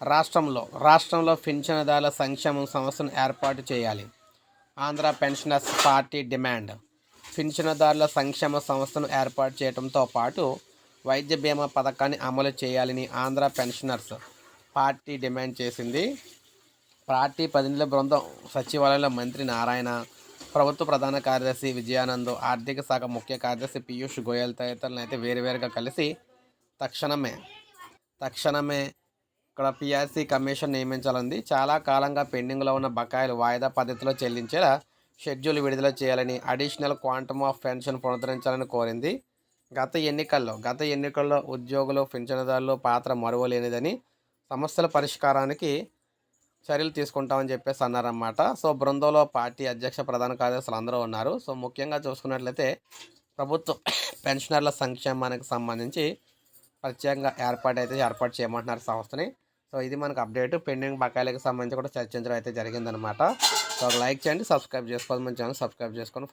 రాష్ట్రంలో రాష్ట్రంలో పింఛనదారుల సంక్షేమ సంస్థను ఏర్పాటు చేయాలి. Andhra pensioners party demand. పింఛనదారుల సంక్షేమ సంస్థను ఏర్పాటు చేయడంతో పాటు వైద్య బీమా పథకాన్ని అమలు చేయాలని ఆంధ్ర పెన్షనర్స్ పార్టీ డిమాండ్ చేసింది. పార్టీ ప్రతినిధుల బృందం సచివాలయంలో మంత్రి నారాయణ ప్రభుత్వ ప్రధాన కార్యదర్శి విజయానంద్ ఆర్థిక శాఖ ముఖ్య కార్యదర్శి పీయూష్ గోయల్ తదితరులను అయితే వేరువేరుగా కలిసి తక్షణమే తక్షణమే ఇక్కడ పిఆర్సీ కమిషన్ నియమించాలంది. చాలా కాలంగా పెండింగ్లో ఉన్న బకాయిలు వాయిదా పద్ధతిలో చెల్లించేలా షెడ్యూల్ విడుదల చేయాలని అడిషనల్ క్వాంటమ్ ఆఫ్ పెన్షన్ పునరుద్ధరించాలని కోరింది. గత ఎన్నికల్లో గత ఎన్నికల్లో ఉద్యోగులు పింఛనదారులు పాత్ర మరువలేనిదని సమస్యల పరిష్కారానికి చర్యలు తీసుకుంటామని చెప్పేసి అన్నారన్నమాట. సో బృందంలో పార్టీ అధ్యక్ష ప్రధాన కార్యదర్శులు అందరూ ఉన్నారు. సో ముఖ్యంగా చూసుకున్నట్లయితే ప్రభుత్వ పెన్షనర్ల సంక్షేమానికి సంబంధించి ప్రత్యేకంగా ఏర్పాటు అయితే ఏర్పాటు చేయమంటున్నారు సంస్థని. సో ఇది మనకు అప్డేట్. పెండింగ్ బకాయిలకు సంబంధించి కూడా చర్చించడం అయితే జరిగిందనమాట. సో లైక్ చేయండి సబ్స్క్రైబ్ చేసుకోవాలి మన ఛానల్ సబ్స్క్రైబ్ చేసుకొని